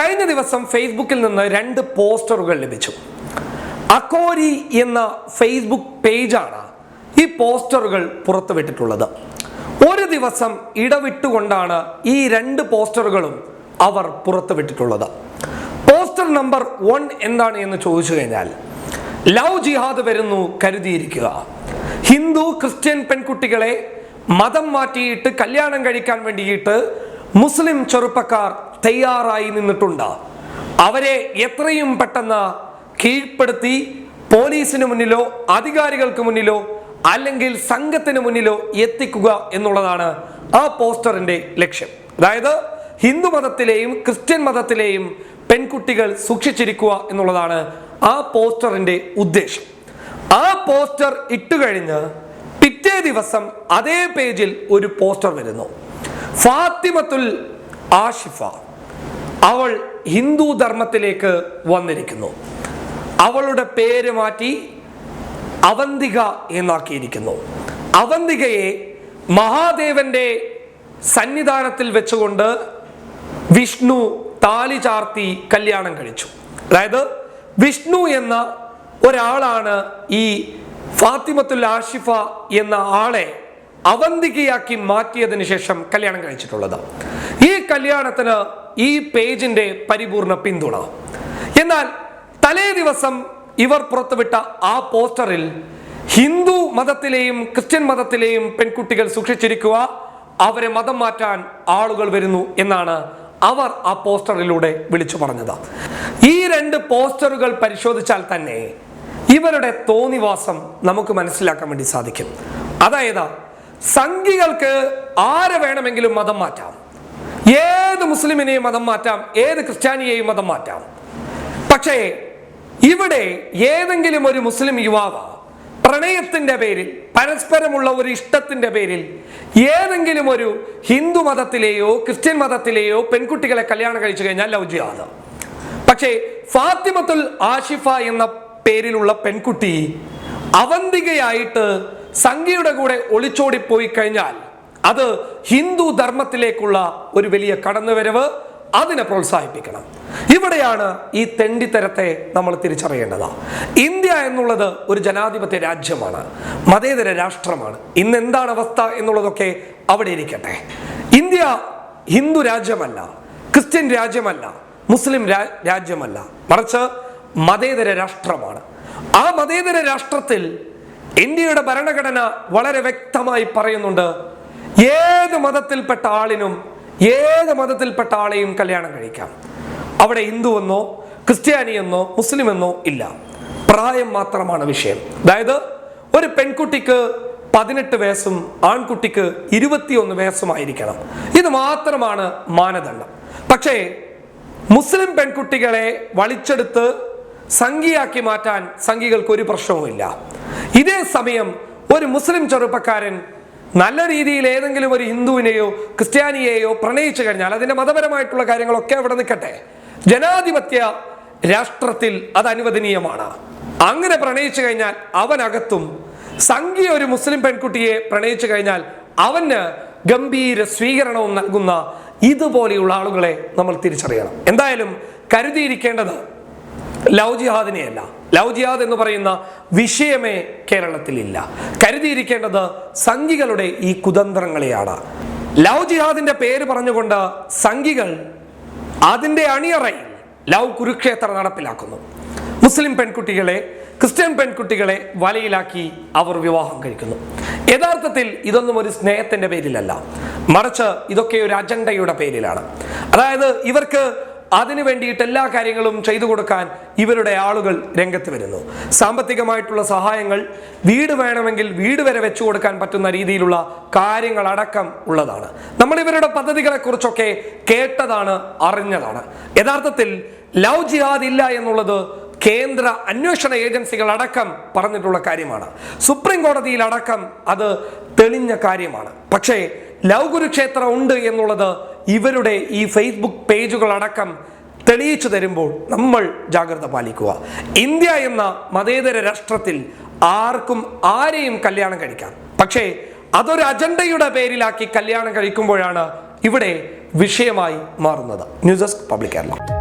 കഴിഞ്ഞ ദിവസം ഫേസ്ബുക്കിൽ നിന്ന് രണ്ട് പോസ്റ്ററുകൾ ലഭിച്ചു. അക്കോരി എന്ന ഫേസ്ബുക്ക് പേജാണ് ഈ പോസ്റ്ററുകൾ പുറത്തുവിട്ടിട്ടുള്ളത്. ഒരു ദിവസം ഇടവിട്ടുകൊണ്ടാണ് ഈ രണ്ട് പോസ്റ്ററുകളും അവർ പുറത്തുവിട്ടിട്ടുള്ളത്. പോസ്റ്റർ നമ്പർ വൺ എന്താണ് എന്ന് ചോദിച്ചു കഴിഞ്ഞാൽ ലവ് ജിഹാദ് വരുന്നു കരുതിയിരിക്കുക. ഹിന്ദു ക്രിസ്ത്യൻ പെൺകുട്ടികളെ മതം മാറ്റിയിട്ട് കല്യാണം കഴിക്കാൻ വേണ്ടിയിട്ട് മുസ്ലിം ചെറുപ്പക്കാർ തയ്യാറായി നിന്നിട്ടുണ്ട്. അവരെ എത്രയും പെട്ടെന്ന് കീഴ്പ്പെടുത്തി പോലീസിന് മുന്നിലോ അധികാരികൾക്ക് മുന്നിലോ അല്ലെങ്കിൽ സംഘത്തിന് മുന്നിലോ എത്തിക്കുക എന്നുള്ളതാണ് ആ പോസ്റ്ററിന്റെ ലക്ഷ്യം. അതായത് ഹിന്ദു മതത്തിലെയും ക്രിസ്ത്യൻ മതത്തിലെയും പെൺകുട്ടികൾ സൂക്ഷിച്ചിരിക്കുക എന്നുള്ളതാണ് ആ പോസ്റ്ററിന്റെ ഉദ്ദേശം. ആ പോസ്റ്റർ ഇട്ടുകഴിഞ്ഞ് പിറ്റേ ദിവസം അതേ പേജിൽ ഒരു പോസ്റ്റർ വരുന്നു. ഫാത്തിമത്തുൽ ആഷിഫ. അവൾ ഹിന്ദു ധർമ്മത്തിലേക്ക് വന്നിരിക്കുന്നു. അവളുടെ പേര് മാറ്റി അവന്തിക എന്നാക്കിയിരിക്കുന്നു. അവന്തികയെ മഹാദേവന്റെ സന്നിധാനത്തിൽ വെച്ചുകൊണ്ട് വിഷ്ണു താലി ചാർത്തി കല്യാണം കഴിച്ചു. അതായത് വിഷ്ണു എന്ന ഒരാളാണ് ഈ ഫാത്തിമത്തുൽ ആഷിഫ എന്ന ആളെ അവന്തികയാക്കി മാറ്റിയതിനു ശേഷം കല്യാണം കഴിച്ചിട്ടുള്ളത്. ഈ കല്യാണത്തിന് ഈ പേജിന്റെ പരിപൂർണ പിന്തുണ. എന്നാൽ തലേ ദിവസം ഇവർ പുറത്തുവിട്ട ആ പോസ്റ്ററിൽ ഹിന്ദു മതത്തിലെയും ക്രിസ്ത്യൻ മതത്തിലെയും പെൺകുട്ടികൾ സൂക്ഷിച്ചിരിക്കുക അവരെ മതം മാറ്റാൻ ആളുകൾ വരുന്നു എന്നാണ് അവർ ആ പോസ്റ്ററിലൂടെ വിളിച്ചു പറഞ്ഞത്. ഈ രണ്ട് പോസ്റ്ററുകൾ പരിശോധിച്ചാൽ തന്നെ ഇവരുടെ തോന്നിവാസം നമുക്ക് മനസ്സിലാക്കാൻ വേണ്ടി സാധിക്കും. അതായത് സംഘികൾക്ക് ആരെ വേണമെങ്കിലും മതം മാറ്റാം. ഏത് മുസ്ലിമിനെയും മതം മാറ്റാം ഏത് ക്രിസ്ത്യാനിയെയും മതം മാറ്റാം. പക്ഷേ ഇവിടെ ഏതെങ്കിലും ഒരു മുസ്ലിം യുവാവ് പ്രണയത്തിന്റെ പേരിൽ പരസ്പരമുള്ള ഒരു ഇഷ്ടത്തിന്റെ പേരിൽ ഏതെങ്കിലും ഒരു ഹിന്ദു മതത്തിലെയോ ക്രിസ്ത്യൻ മതത്തിലെയോ പെൺകുട്ടികളെ കല്യാണം കഴിച്ചു കഴിഞ്ഞാൽ ലവ് പക്ഷേ ഫാത്തിമത്തുൽ ആഷിഫ എന്ന പേരിലുള്ള പെൺകുട്ടി അവന്തികയായിട്ട് സംഘിയുടെ കൂടെ ഒളിച്ചോടിപ്പോയി കഴിഞ്ഞാൽ അത് ഹിന്ദു ധർമ്മത്തിലേക്കുള്ള ഒരു വലിയ കടന്നുവരവ് അതിനെ പ്രോത്സാഹിപ്പിക്കണം. ഇവിടെയാണ് ഈ തെണ്ടിത്തരത്തെ നമ്മൾ തിരിച്ചറിയേണ്ടത്. ഇന്ത്യ എന്നുള്ളത് ഒരു ജനാധിപത്യ രാജ്യമാണ് മതേതര രാഷ്ട്രമാണ്. ഇന്ന് എന്താണ് അവസ്ഥ എന്നുള്ളതൊക്കെ അവിടെ ഇരിക്കട്ടെ. ഇന്ത്യ ഹിന്ദു രാജ്യമല്ല ക്രിസ്ത്യൻ രാജ്യമല്ല മുസ്ലിം രാജ്യമല്ല. മറിച്ച് മതേതര രാഷ്ട്രമാണ്. ആ മതേതര രാഷ്ട്രത്തിൽ ഇന്ത്യയുടെ ഭരണഘടന വളരെ വ്യക്തമായി പറയുന്നുണ്ട്. ഏത് മതത്തിൽപ്പെട്ട ആളിനും ഏത് മതത്തിൽപ്പെട്ട ആളെയും കല്യാണം കഴിക്കാം. അവിടെ ഹിന്ദുവെന്നോ മുസ്ലിം എന്നോ ഇല്ല. പ്രായം മാത്രമാണ് വിഷയം. അതായത് ഒരു പെൺകുട്ടിക്ക് പതിനെട്ട് വയസ്സും ആൺകുട്ടിക്ക് ഇരുപത്തിയൊന്ന് വയസ്സുമായിരിക്കണം. ഇത് മാത്രമാണ് മാനദണ്ഡം. പക്ഷേ മുസ്ലിം പെൺകുട്ടികളെ വളിച്ചെടുത്ത് സംഖ്യയാക്കി മാറ്റാൻ സംഖ്യകൾക്ക് ഒരു പ്രശ്നവുമില്ല. ഇതേ സമയം ഒരു മുസ്ലിം ചെറുപ്പക്കാരൻ നല്ല രീതിയിൽ ഏതെങ്കിലും ഒരു ഹിന്ദുവിനെയോ ക്രിസ്ത്യാനിയെയോ പ്രണയിച്ചു കഴിഞ്ഞാൽ അതിന്റെ മതപരമായിട്ടുള്ള കാര്യങ്ങളൊക്കെ അവിടെ നിൽക്കട്ടെ. ജനാധിപത്യ രാഷ്ട്രത്തിൽ അത് അനുവദനീയമാണ്. അങ്ങനെ പ്രണയിച്ചു കഴിഞ്ഞാൽ അവനകത്തും സംഖ്യ ഒരു മുസ്ലിം പെൺകുട്ടിയെ പ്രണയിച്ചു കഴിഞ്ഞാൽ അവന് ഗംഭീര സ്വീകരണവും നൽകുന്ന ഇതുപോലെയുള്ള ആളുകളെ നമ്മൾ തിരിച്ചറിയണം. എന്തായാലും കരുതിയിരിക്കേണ്ടത് ലവ് ജിഹാദിനെയല്ല ലവ് ജിഹാദ് എന്ന് പറയുന്ന വിഷയമേ കേരളത്തിൽ ഇല്ല കരുതിയിരിക്കേണ്ടത് സംഘികളുടെ ഈ കുതന്ത്രങ്ങളെയാണ്. ലവ് ജിഹാദിന്റെ പേര് പറഞ്ഞുകൊണ്ട് സംഘികൾ അതിന്റെ അണിയറയിൽ ലവ് കുരുക്ഷേത്ര നടപ്പിലാക്കുന്നു. മുസ്ലിം പെൺകുട്ടികളെ ക്രിസ്ത്യൻ പെൺകുട്ടികളെ വലയിലാക്കി അവർ വിവാഹം കഴിക്കുന്നു. യഥാർത്ഥത്തിൽ ഇതൊന്നും ഒരു സ്നേഹത്തിന്റെ പേരിലല്ല. മറിച്ച് ഇതൊക്കെ ഒരു അജണ്ടയുടെ പേരിലാണ്. അതായത് ഇവർക്ക് അതിനു വേണ്ടിയിട്ട് എല്ലാ കാര്യങ്ങളും ചെയ്തു കൊടുക്കാൻ ഇവരുടെ ആളുകൾ രംഗത്ത് വരുന്നു. സാമ്പത്തികമായിട്ടുള്ള സഹായങ്ങൾ വീട് വേണമെങ്കിൽ വീട് വരെ വെച്ചു കൊടുക്കാൻ പറ്റുന്ന രീതിയിലുള്ള കാര്യങ്ങൾ അടക്കം ഉള്ളതാണ്. നമ്മൾ ഇവരുടെ പദ്ധതികളെ കുറിച്ചൊക്കെ കേട്ടതാണ് അറിഞ്ഞതാണ്. യഥാർത്ഥത്തിൽ ലവ് ജിഹാദ് ഇല്ല എന്നുള്ളത് കേന്ദ്ര അന്വേഷണ ഏജൻസികൾ അടക്കം പറഞ്ഞിട്ടുള്ള കാര്യമാണ്. സുപ്രീം കോടതിയിൽ അടക്കം അത് തെളിഞ്ഞ കാര്യമാണ്. പക്ഷേ ലവ് ഗുരുക്ഷേത്രം ഉണ്ട് എന്നുള്ളത് ഇവരുടെ ഈ ഫേസ്ബുക്ക് പേജുകൾ അടക്കം തെളിയിച്ചു തരുമ്പോൾ നമ്മൾ ജാഗ്രത പാലിക്കുക. ഇന്ത്യ എന്ന മതേതര രാഷ്ട്രത്തിൽ ആർക്കും ആരെയും കല്യാണം കഴിക്കാം. പക്ഷേ അതൊരു അജണ്ടയുടെ പേരിലാക്കി കല്യാണം കഴിക്കുമ്പോഴാണ് ഇവിടെ വിഷയമായി മാറുന്നത്. News desk public Kerala.